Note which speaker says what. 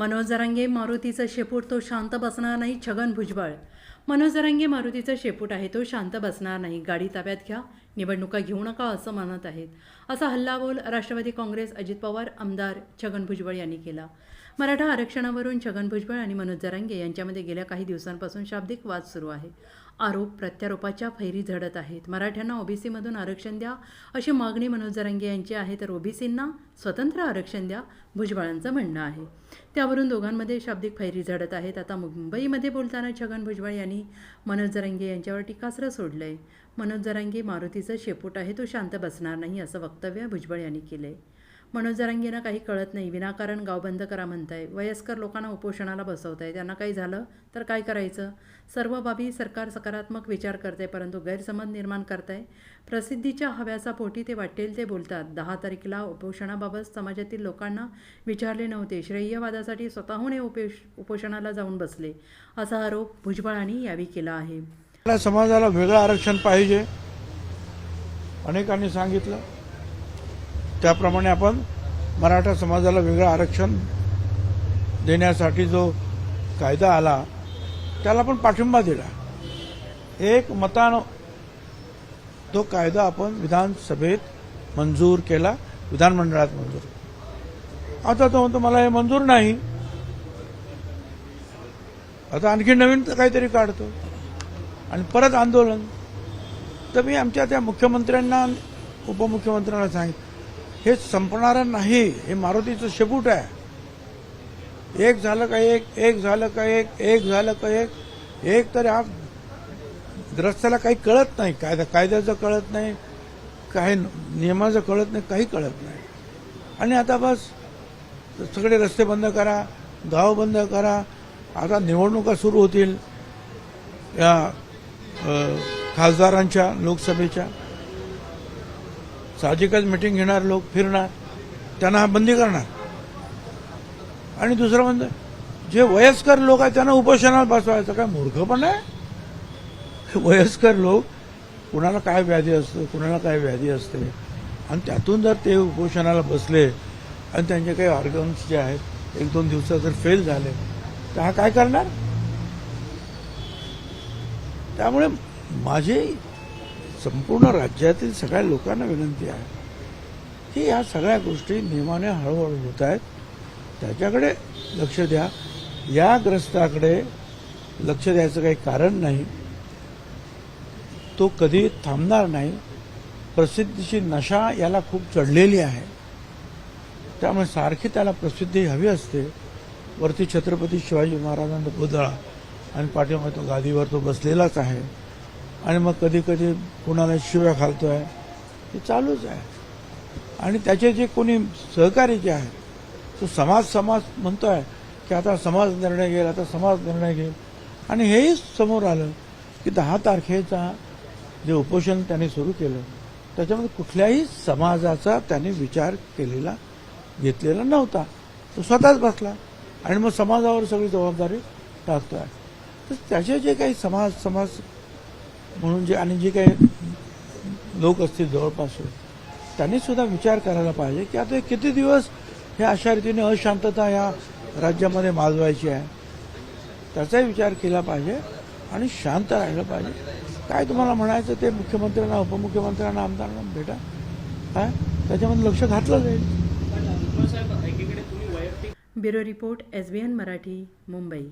Speaker 1: मनोज जरांगे मारुतीचं शेपूट तो शांत बसणार नाही छगन भुजबळ. मनोज जरांगे मारुतीचं शेपूट आहे तो शांत बसणार नाही. गाडी ताब्यात घ्या निवडणुका घेऊ नका असं म्हणत आहेत. असा हल्लाबोल राष्ट्रवादी काँग्रेस अजित पवार आमदार छगन भुजबळ यांनी केला. मराठा आरक्षणावरून छगन भुजबळ आणि मनोज जरांगे यांच्यामध्ये गेल्या काही दिवसांपासून शाब्दिक वाद सुरू आहे. आरोप प्रत्यारोपाच्या फैरी झडत आहेत. मराठ्यांना ओबीसीमधून आरक्षण द्या अशी मागणी मनोज जरांगे यांची आहे तर ओबीसींना स्वतंत्र आरक्षण द्या भुजबळांचं म्हणणं आहे. त्यावरून दोघांमध्ये शाब्दिक फैरी झडत आहेत. आता मुंबईमध्ये बोलताना छगन भुजबळ यांनी मनोज जरांगे यांच्यावर टीकास्त्र सोडलं आहे मनोज जरांगे मारुतीचं शेपूट आहे तो शांत बसणार नाही असं वक्तव्य भुजबळ यांनी केलं आहे मनोज काही कळत नाही. विनाकारण गाव बंद करा म्हणताय. वयस्कर लोकांना उपोषणाला बसवताय. त्यांना काही झालं तर काय करायचं? सर्व बाबी सरकार सकारात्मक विचार करते परंतु गैरसमज निर्माण करताय. प्रसिद्धीच्या हव्याचा पोटी ते वाटेल ते बोलतात. दहा तारखेला उपोषणाबाबत समाजातील लोकांना विचारले नव्हते. श्रेयवादासाठी स्वतःहून हे उपेश उपोषणाला जाऊन बसले. असा आरोप भुजबळांनी यावेळी केला आहे.
Speaker 2: समाजाला वेगळं आरक्षण पाहिजे. अनेकांनी सांगितलं. त्याप्रमाणे आपण मराठा समाजाला वेगळं आरक्षण देण्यासाठी जो कायदा आला त्याला आपण पाठिंबा दिला. एक मतानं तो कायदा आपण विधानसभेत मंजूर केला विधानमंडळात मंजूर आता तो म्हणतो मला हे मंजूर नाही. आता आणखी नवीन काहीतरी काढतो. आणि परत आंदोलन. तर मी आमच्या त्या मुख्यमंत्र्यांना उपमुख्यमंत्र्यांना सांगितलं. हे संपणारं नाही हे मारुतीचं शेपूट आहे. एक झालं का एक एक झालं का एक एक झालं का एक एक तर हा रस्त्याला काही कळत नाही. कायदा कायद्याचं कळत नाही काही नियमाचं कळत नाही काही कळत नाही. आणि आता बस सगळे रस्ते बंद करा गाव बंद करा आता निवडणुका सुरू होतील. या खासदारांच्या लोकसभेच्या. साहजिकच मिटिंग घेणार लोक फिरणार. त्यांना हा बंदी करणार. आणि दुसरं म्हणजे जे वयस्कर लोक आहेत त्यांना उपोषणाला बसवायचं. काय मूर्ख पण आहे? वयस्कर लोक कुणाला काय व्याधी असतं कुणाला काय व्याधी असते? आणि त्यातून जर ते उपोषणाला बसले आणि त्यांचे काही ऑर्गन्स जे आहेत एक दोन दिवसात जर फेल झाले तर हा काय करणार? त्यामुळे माझे संपूर्ण राज्यातील सगळ्या लोकांना विनंती आहे की या सगळ्या गोष्टी नियमाने हळूहळू होत आहेत. त्याच्याकडे लक्ष द्या. या ग्रस्ताकडे लक्ष द्यायचं काही कारण नाही. तो कधी थांबणार नाही. प्रसिद्धीची नशा याला खूप चढलेली आहे. त्यामुळे सारखी त्याला प्रसिद्धी हवी असते. वरती छत्रपती शिवाजी महाराजांचा पुतळा आणि पाठीमागे तो गादीवर तो बसलेलाच आहे. आणि मग कधी कधी कुणाला शिव्या घालतोय. हे चालूच आहे. आणि त्याचे जे कोणी सहकारी जे आहेत तो समाज समाज म्हणतोय की आता समाज निर्णय घेईल आता समाज निर्णय घेईल. आणि हेही समोर आलं की दहा तारखेचा जे उपोषण त्यांनी सुरू केलं त्याच्यामध्ये कुठल्याही समाजाचा त्यांनी विचार केलेला घेतलेला नव्हता. तो स्वतःच बसला आणि मग समाजावर सगळी जबाबदारी टाकतोय. तर त्याचे जे काही समाज समाज म्हणून जे आणि जे काही लोक असतील जवळपास त्यांनी सुद्धा विचार करायला पाहिजे की आता किती दिवस हे अशा रीतीने अशांतता या राज्यामध्ये माजवायची आहे? त्याचाही विचार केला पाहिजे आणि शांत राहिलं पाहिजे. काय तुम्हाला म्हणायचं ते मुख्यमंत्र्यांना उपमुख्यमंत्र्यांना आमदारांना भेटा? काय त्याच्यामध्ये लक्ष घातलं जाईल.
Speaker 1: Bureau report S B N Marathi Mumbai.